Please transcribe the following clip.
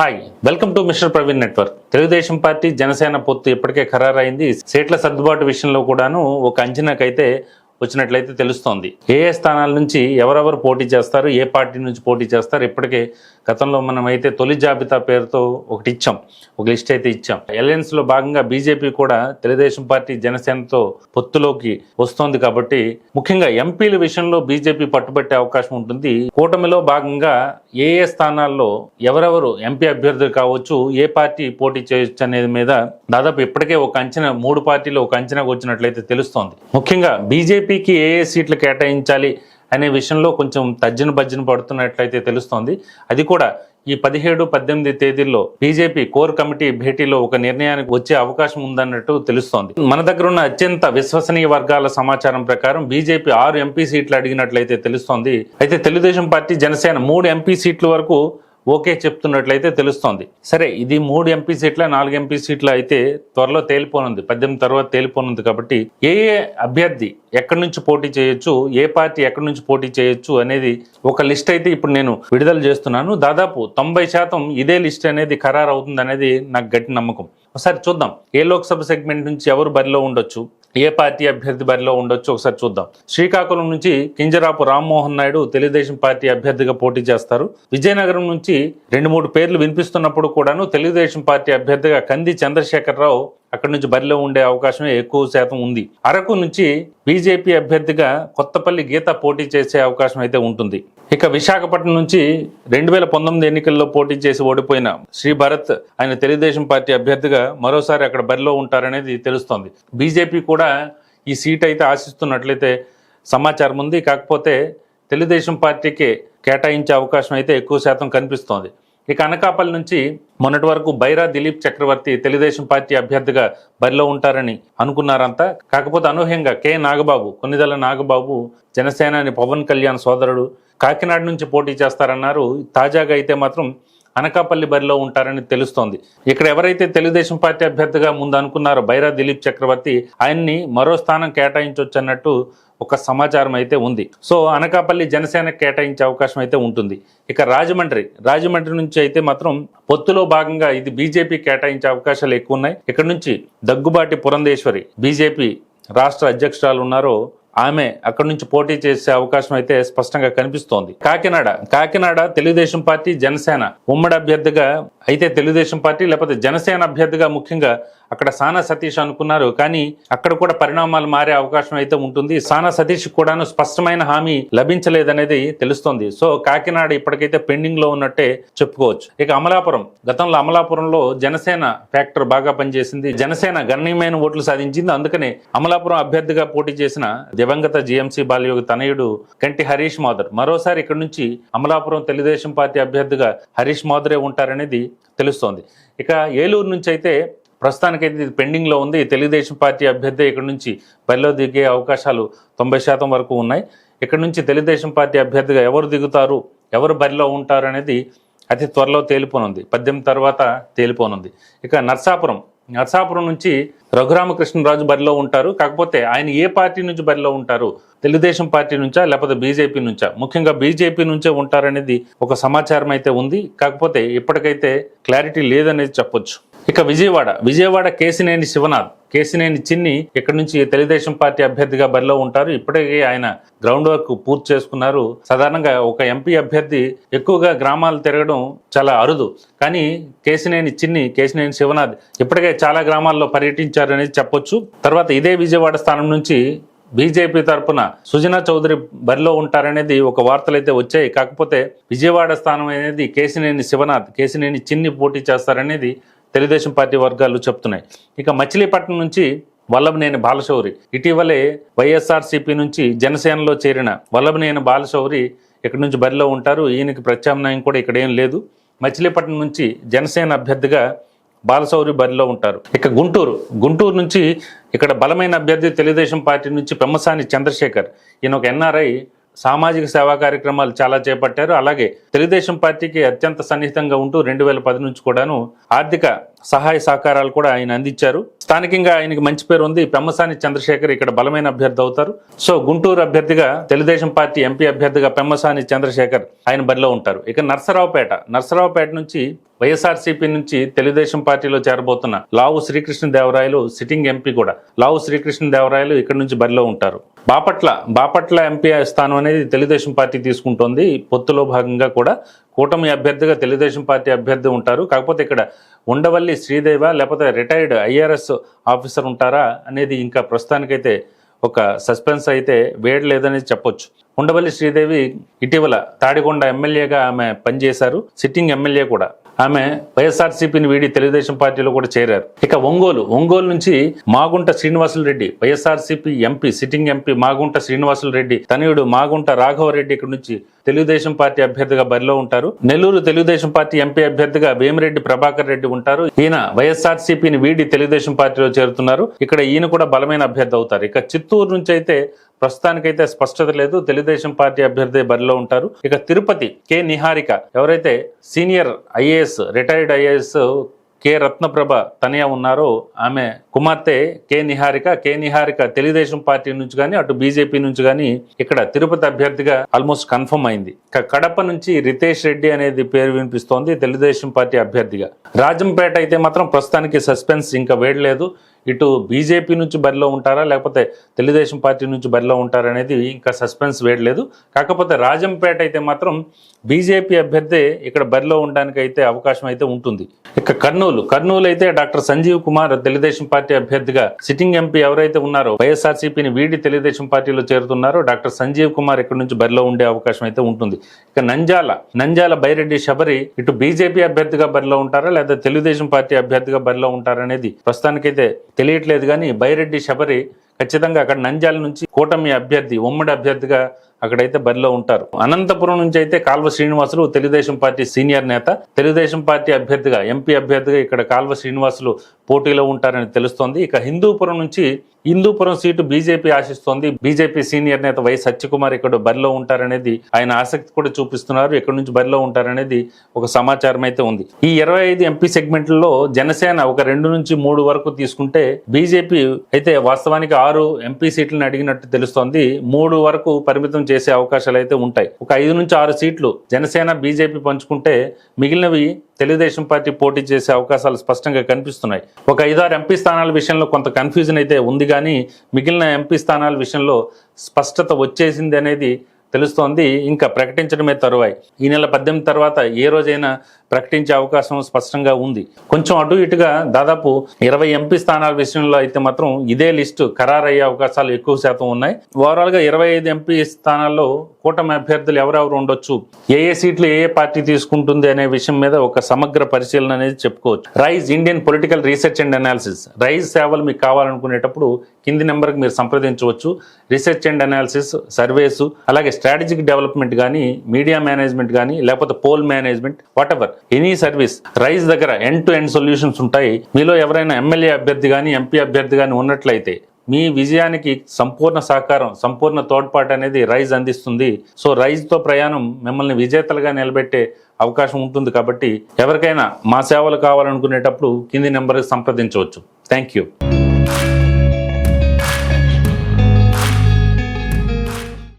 Hi welcome to mister Praveen network Telugu Desam party Janasena పొత్తు ఇప్పటికే ఖరారైంది. సీట్ల సర్దుబాటు విషయంలో కూడాను ఒక అంచనాకైతే వచ్చినట్లయితే తెలుస్తోంది. ఏ ఏ స్థానాల నుంచి ఎవరెవరు పోటీ చేస్తారు ఏ పార్టీ నుంచి పోటీ చేస్తారు ఇప్పటికే గతంలో మనం అయితే తొలి జాబితా పేరుతో ఒకటి ఇచ్చాం. ఒక లిస్ట్ అయితే ఇచ్చాం. ఎలయన్స్లో భాగంగా బీజేపీ కూడా తెలుగుదేశం పార్టీ జనసేనతో పొత్తులోకి వస్తోంది కాబట్టి ముఖ్యంగా ఎంపీల విషయంలో బీజేపీ పట్టుబట్టే అవకాశం ఉంటుంది. కూటమిలో భాగంగా ఏ ఏ స్థానాల్లో ఎవరెవరు ఎంపీ అభ్యర్థులు కావచ్చు ఏ పార్టీ పోటీ చేయొచ్చు అనేది మీద దాదాపు ఇప్పటికే ఒక అంచనా మూడు పార్టీలు ఒక అంచనాకు వచ్చినట్లయితే తెలుస్తోంది. ముఖ్యంగా బీజేపీకి ఏ ఏ సీట్లు కేటాయించాలి అనే విషయంలో కొంచెం తజ్జన భజ్జన పడుతున్నట్లయితే తెలుస్తోంది. అది కూడా ఈ పదిహేడు పద్దెనిమిది తేదీల్లో బీజేపీ కోర్ కమిటీ భేటీలో ఒక నిర్ణయానికి వచ్చే అవకాశం ఉందన్నట్టు తెలుస్తోంది. మన దగ్గర ఉన్న అత్యంత విశ్వసనీయ వర్గాల సమాచారం ప్రకారం బీజేపీ ఆరు ఎంపీ సీట్లు అడిగినట్లయితే తెలుస్తోంది. అయితే తెలుగుదేశం పార్టీ జనసేన మూడు ఎంపీ సీట్ల వరకు ఓకే చెప్తున్నట్లయితే తెలుస్తోంది. సరే ఇది మూడు ఎంపీ సీట్ల నాలుగు ఎంపీ సీట్లు అయితే త్వరలో తేలిపోనుంది. పద్దెనిమిది తర్వాత తేలిపోనుంది కాబట్టి ఏ ఏ అభ్యర్థి ఎక్కడి నుంచి పోటీ చేయొచ్చు ఏ పార్టీ ఎక్కడి నుంచి పోటీ చేయొచ్చు అనేది ఒక లిస్ట్ అయితే ఇప్పుడు నేను విడుదల చేస్తున్నాను. దాదాపు తొంభై శాతం ఇదే లిస్ట్ అనేది ఖరారు అవుతుంది అనేది నాకు గట్టి నమ్మకం. ఒకసారి చూద్దాం. ఏ లోక్సభ సెగ్మెంట్ నుంచి ఎవరు బరిలో ఉండొచ్చు? ఏ పార్టీ అభ్యర్థి బరిలో ఉండొచ్చు ఒకసారి చూద్దాం. శ్రీకాకుళం నుంచి కింజరాపు రామ్మోహన్ నాయుడు తెలుగుదేశం పార్టీ అభ్యర్థిగా పోటీ చేస్తారు. విజయనగరం నుంచి రెండు మూడు పేర్లు వినిపిస్తున్నప్పుడు కూడాను తెలుగుదేశం పార్టీ అభ్యర్థిగా కంది చంద్రశేఖరరావు అక్కడి నుంచి బరిలో ఉండే అవకాశం ఎక్కువ శాతం ఉంది. అరకు నుంచి బీజేపీ అభ్యర్థిగా కొత్తపల్లి గీత పోటీ చేసే అవకాశం అయితే ఉంటుంది. ఇక విశాఖపట్నం నుంచి రెండు వేల పంతొమ్మిది ఎన్నికల్లో పోటీ చేసి ఓడిపోయిన శ్రీ భరత్ ఆయన తెలుగుదేశం పార్టీ అభ్యర్థిగా మరోసారి అక్కడ బరిలో ఉంటారనేది తెలుస్తోంది. బీజేపీ కూడా ఈ సీట్ అయితే ఆశిస్తున్నట్లయితే సమాచారం ఉంది. కాకపోతే తెలుగుదేశం పార్టీకి కేటాయించే అవకాశం అయితే ఎక్కువ శాతం కనిపిస్తోంది. ఇక అనకాపల్లి నుంచి మొన్నటి వరకు బైరా దిలీప్ చక్రవర్తి తెలుగుదేశం పార్టీ అభ్యర్థిగా బరిలో ఉంటారని అనుకున్నారంతా కాకపోతే అనూహ్యంగా కె నాగబాబు కొన్నిదల నాగబాబు జనసేనాని పవన్ కళ్యాణ్ సోదరుడు కాకినాడ నుంచి పోటీ చేస్తారన్నారు. తాజాగా అయితే మాత్రం అనకాపల్లి బరిలో ఉంటారని తెలుస్తోంది. ఇక్కడ ఎవరైతే తెలుగుదేశం పార్టీ అభ్యర్థిగా ముందు అనుకున్నారో బైరా దిలీప్ చక్రవర్తి ఆయన్ని మరో స్థానం కేటాయించవచ్చన్నట్టు ఒక సమాచారం అయితే ఉంది. సో అనకాపల్లి జనసేన కేటాయించే అవకాశం అయితే ఉంటుంది. ఇక రాజమండ్రి రాజమండ్రి నుంచి అయితే మాత్రం పొత్తులో భాగంగా ఇది బీజేపీ కేటాయించే అవకాశాలు ఎక్కువ ఉన్నాయి ఇక్కడ నుంచి దగ్గుబాటి పురంధేశ్వరి బీజేపీ రాష్ట్ర అధ్యక్షురాలు ఉన్నారో ఆమె అక్కడి నుంచి పోటీ చేసే అవకాశం అయితే స్పష్టంగా కనిపిస్తోంది. కాకినాడ కాకినాడ తెలుగుదేశం పార్టీ జనసేన ఉమ్మడి అభ్యర్థిగా అయితే తెలుగుదేశం పార్టీ లేకపోతే జనసేన అభ్యర్థిగా ముఖ్యంగా అక్కడ సానా సతీష్ అనుకున్నారు. కానీ అక్కడ కూడా పరిణామాలు మారే అవకాశం అయితే ఉంటుంది. సానా సతీష్ కూడాను స్పష్టమైన హామీ లభించలేదనేది తెలుస్తోంది. సో కాకినాడ ఇప్పటికైతే పెండింగ్లో ఉన్నట్టే చెప్పుకోవచ్చు. ఇక అమలాపురం. గతంలో అమలాపురంలో జనసేన ఫ్యాక్టర్ బాగా పనిచేసింది. జనసేన గణనీయమైన ఓట్లు సాధించింది. అందుకనే అమలాపురం అభ్యర్థిగా పోటీ చేసిన దివంగత జిఎంసీ బాలయోగి తనయుడు కంటి హరీష్ మాధర్. మరోసారి ఇక్కడ నుంచి అమలాపురం తెలుగుదేశం పార్టీ అభ్యర్థిగా హరీష్ మాధురే ఉంటారనేది తెలుస్తోంది. ఇక ఏలూరు నుంచి అయితే ప్రస్తుతానికైతే ఇది పెండింగ్లో ఉంది. తెలుగుదేశం పార్టీ అభ్యర్థి ఇక్కడ నుంచి బరిలో దిగే అవకాశాలు తొంభై శాతం వరకు ఉన్నాయి. ఇక్కడ నుంచి తెలుగుదేశం పార్టీ అభ్యర్థిగా ఎవరు దిగుతారు ఎవరు బరిలో ఉంటారు అనేది అతి త్వరలో తేలిపోనుంది. పద్దెనిమిది తర్వాత తేలిపోనుంది. ఇక నర్సాపురం నర్సాపురం నుంచి రఘురామకృష్ణరాజు బరిలో ఉంటారు. కాకపోతే ఆయన ఏ పార్టీ నుంచి బరిలో ఉంటారు? తెలుగుదేశం పార్టీ నుంచా లేకపోతే బీజేపీ నుంచా? ముఖ్యంగా బీజేపీ నుంచే ఉంటారనేది ఒక సమాచారం అయితే ఉంది. కాకపోతే ఇప్పటికైతే క్లారిటీ లేదనేది చెప్పొచ్చు. ఇక విజయవాడ. విజయవాడ కేసినేని శివనాథ్. కేసినేని చిన్ని ఇక్కడ నుంచి తెలుగుదేశం పార్టీ అభ్యర్థిగా బరిలో ఉంటారు. ఇప్పటికే ఆయన గ్రౌండ్ వర్క్ పూర్తి చేసుకున్నారు. సాధారణంగా ఒక ఎంపీ అభ్యర్థి ఎక్కువగా గ్రామాలు తిరగడం చాలా అరుదు. కానీ కేసినేని చిన్ని కేసినేని శివనాథ్ ఇప్పటికే చాలా గ్రామాల్లో పర్యటించారనేది చెప్పొచ్చు. తర్వాత ఇదే విజయవాడ స్థానం నుంచి బీజేపీ తరఫున సుజనా చౌదరి బరిలో ఉంటారనేది ఒక వార్తలు అయితే వచ్చాయి. కాకపోతే విజయవాడ స్థానం అనేది కేసినేని శివనాథ్ కేసినేని చిన్ని పోటీ చేస్తారనేది తెలుగుదేశం పార్టీ వర్గాలు చెప్తున్నాయి. ఇక మచిలీపట్నం నుంచి వల్లభనేని బాలశౌరి. ఇటీవలే వైఎస్ఆర్సీపీ నుంచి జనసేనలో చేరిన వల్లభనేని బాలశౌరి ఇక్కడి నుంచి బరిలో ఉంటారు. ఈయనకి ప్రత్యామ్నాయం కూడా ఇక్కడ ఏం లేదు. మచిలీపట్నం నుంచి జనసేన అభ్యర్థిగా బాలశౌరి బరిలో ఉంటారు. ఇక గుంటూరు. గుంటూరు నుంచి ఇక్కడ బలమైన అభ్యర్థి తెలుగుదేశం పార్టీ నుంచి పెమ్మసాని చంద్రశేఖర్. ఈయన ఒక ఎన్ఆర్ఐ సామాజిక సేవా కార్యక్రమాలు చాలా చేపట్టారు. అలాగే తెలుగుదేశం పార్టీకి అత్యంత సన్నిహితంగా ఉంటూ రెండు వేల పది నుంచి కూడాను ఆర్థిక సహాయ సహకారాలు కూడా ఆయన అందించారు. స్థానికంగా ఆయనకి మంచి పేరు ఉంది. పెమ్మసాని చంద్రశేఖర్ ఇక్కడ బలమైన అభ్యర్థి అవుతారు. సో గుంటూరు అభ్యర్థిగా తెలుగుదేశం పార్టీ ఎంపీ అభ్యర్థిగా పెమ్మసాని చంద్రశేఖర్ ఆయన బరిలో ఉంటారు. ఇక నర్సరావుపేట నర్సరావుపేట నుంచి వైఎస్ఆర్సీపీ నుంచి తెలుగుదేశం పార్టీలో చేరబోతున్న లావు శ్రీకృష్ణదేవరాయలు సిట్టింగ్ ఎంపీ కూడా. లావు శ్రీకృష్ణదేవరాయలు ఇక్కడ నుంచి బరిలో ఉంటారు. బాపట్ల బాపట్ల ఎంపీ స్థానం అనేది తెలుగుదేశం పార్టీ తీసుకుంటోంది. పొత్తులో భాగంగా కూడా కూటమి అభ్యర్థిగా తెలుగుదేశం పార్టీ అభ్యర్థి ఉంటారు. కాకపోతే ఇక్కడ ఉండవల్లి శ్రీదేవ లేకపోతే రిటైర్డ్ ఐఆర్ఎస్ ఆఫీసర్ ఉంటారా అనేది ఇంకా ప్రస్తుతానికైతే ఒక సస్పెన్స్ అయితే వేయలేదని చెప్పొచ్చు. ఉండవల్లి శ్రీదేవి ఇటీవల తాడికొండ ఎమ్మెల్యేగా ఆమె పనిచేశారు. సిట్టింగ్ ఎమ్మెల్యే కూడా. ఆమె వైఎస్ఆర్సీపీని వీడి తెలుగుదేశం పార్టీలో కూడా చేరారు. ఇక ఒంగోలు ఒంగోలు నుంచి Magunta Srinivasulu Reddy YSRCP MP sitting MP Magunta Srinivasulu Reddy తనయుడు మాగుంట రాఘవరెడ్డి ఇక్కడ నుంచి తెలుగుదేశం పార్టీ అభ్యర్థిగా బరిలో ఉంటారు. నెల్లూరు తెలుగుదేశం పార్టీ ఎంపీ అభ్యర్థిగా భీమిరెడ్డి ప్రభాకర్ రెడ్డి ఉంటారు. ఈయన వైఎస్ఆర్సీపీని వీడి తెలుగుదేశం పార్టీలో చేరుతున్నారు. ఇక్కడ ఈయన కూడా బలమైన అభ్యర్థి అవుతారు. ఇక చిత్తూరు నుంచి అయితే ప్రస్తుతానికైతే స్పష్టత లేదు. తెలుగుదేశం పార్టీ అభ్యర్థి బరిలో ఉంటారు. ఇక తిరుపతి కె. నిహారిక ఎవరైతే senior IAS retired IAS K Ratnaprabha తనయ ఉన్నారో ఆమె కుమార్తె K Niharika K Niharika Telugu Desam party నుంచి కానీ అటు బీజేపీ నుంచి కానీ ఇక్కడ తిరుపతి అభ్యర్థిగా ఆల్మోస్ట్ కన్ఫర్మ్ అయింది. కడప నుంచి రితేష్ రెడ్డి అనేది పేరు వినిపిస్తోంది తెలుగుదేశం పార్టీ అభ్యర్థిగా. రాజంపేట అయితే మాత్రం ప్రస్తుతానికి సస్పెన్స్ ఇంకా వేడలేదు. ఇటు బీజేపీ నుంచి బరిలో ఉంటారా లేకపోతే తెలుగుదేశం పార్టీ నుంచి బరిలో ఉంటారా అనేది ఇంకా సస్పెన్స్ వేయలేదు కాకపోతే రాజంపేట అయితే మాత్రం బీజేపీ అభ్యర్థి ఇక్కడ బరిలో ఉండడానికి అయితే అవకాశం అయితే ఉంటుంది. ఇక కర్నూలు కర్నూలు అయితే డాక్టర్ సంజీవ్ కుమార్ తెలుగుదేశం పార్టీ అభ్యర్థిగా సిట్టింగ్ ఎంపీ ఎవరైతే ఉన్నారో వైఎస్ఆర్సీపీని వీడి తెలుగుదేశం పార్టీలో చేరుతున్నారో. డాక్టర్ సంజీవ్ కుమార్ ఇక్కడ నుంచి బరిలో ఉండే అవకాశం అయితే ఉంటుంది. ఇక నంజాల నంజాల బైరెడ్డి శబరి ఇటు బీజేపీ అభ్యర్థిగా బరిలో ఉంటారా లేదా తెలుగుదేశం పార్టీ అభ్యర్థిగా బరిలో ఉంటారా అనేది ప్రస్తుతానికైతే తెలియట్లేదు కానీ బైరెడ్డి శబరి ఖచ్చితంగా అక్కడ నంద్యాల నుంచి కూటమి అభ్యర్థి ఉమ్మడి అభ్యర్థిగా అక్కడైతే బరిలో ఉంటారు. అనంతపురం నుంచి అయితే కాల్వ శ్రీనివాసులు తెలుగుదేశం పార్టీ సీనియర్ నేత తెలుగుదేశం పార్టీ అభ్యర్థిగా ఎంపీ అభ్యర్థిగా ఇక్కడ కాల్వ శ్రీనివాసులు పోటీలో ఉంటారని తెలుస్తోంది. ఇక హిందూపురం నుంచి హిందూపురం సీటు బీజేపీ ఆశిస్తోంది. బీజేపీ సీనియర్ నేత వై సత్యకుమార్ ఇక్కడ బరిలో ఉంటారనేది ఆయన ఆసక్తి కూడా చూపిస్తున్నారు. ఇక్కడ నుంచి బరిలో ఉంటారనేది ఒక సమాచారం అయితే ఉంది. ఈ ఇరవై ఐదు ఎంపీ సెగ్మెంట్లలో జనసేన ఒక రెండు నుంచి మూడు వరకు తీసుకుంటే బీజేపీ అయితే వాస్తవానికి ఆరు ఎంపీ సీట్లను అడిగినట్టు తెలుస్తోంది. మూడు వరకు పరిమితం చేసే అవకాశాలు అయితే ఉంటాయి. ఒక ఐదు నుంచి ఆరు సీట్లు జనసేన బీజేపీ పంచుకుంటే మిగిలినవి తెలుగుదేశం పార్టీ పోటీ చేసే అవకాశాలు స్పష్టంగా కనిపిస్తున్నాయి. ఒక ఐదారు ఎంపీ స్థానాల విషయంలో కొంత కన్ఫ్యూజన్ అయితే ఉంది కానీ మిగిలిన ఎంపీ స్థానాల విషయంలో స్పష్టత వచ్చేసింది అనేది తెలుస్తోంది. ఇంకా ప్రకటించడమే తరువాయి. ఈ నెల పద్దెనిమిది తర్వాత ఏ రోజైనా ప్రకటించే అవకాశం స్పష్టంగా ఉంది. కొంచెం అటు ఇటుగా దాదాపు ఇరవై ఎంపీ స్థానాల విషయంలో అయితే మాత్రం ఇదే లిస్టు ఖరారయ్యే అవకాశాలు ఎక్కువ శాతం ఉన్నాయి. ఓవరాల్గా ఇరవై ఐదు ఎంపీ స్థానాల్లో కూటమి అభ్యర్థులు ఎవరెవరు ఉండొచ్చు? ఏ ఏ సీట్లు ఏ ఏ పార్టీ తీసుకుంటుంది అనే విషయం మీద ఒక సమగ్ర పరిశీలన అనేది చెప్పుకోవచ్చు. Rise Indian political research and analysis Rise సేవలు మీకు కావాలనుకునేటప్పుడు కింది నెంబర్కి మీరు సంప్రదించవచ్చు. రీసెర్చ్ అండ్ అనాలిసిస్ సర్వేస్ అలాగే స్ట్రాటజిక్ డెవలప్మెంట్ కానీ మీడియా మేనేజ్మెంట్ కానీ లేకపోతే poll management whatever any service Rise దగ్గర ఎండ్ టు ఎండ్ సొల్యూషన్స్ ఉంటాయి. మీలో ఎవరైనా ఎమ్మెల్యే అభ్యర్థి కానీ ఎంపీ అభ్యర్థి కానీ ఉన్నట్లయితే మీ విజయానికి సంపూర్ణ సహకారం సంపూర్ణ తోడ్పాటు అనేది రైజ్ అందిస్తుంది. సో రైజ్తో ప్రయాణం మిమ్మల్ని విజేతలుగా నిలబెట్టే అవకాశం ఉంటుంది కాబట్టి ఎవరికైనా మా సేవలు కావాలనుకునేటప్పుడు కింది నెంబర్కి సంప్రదించవచ్చు. Thank you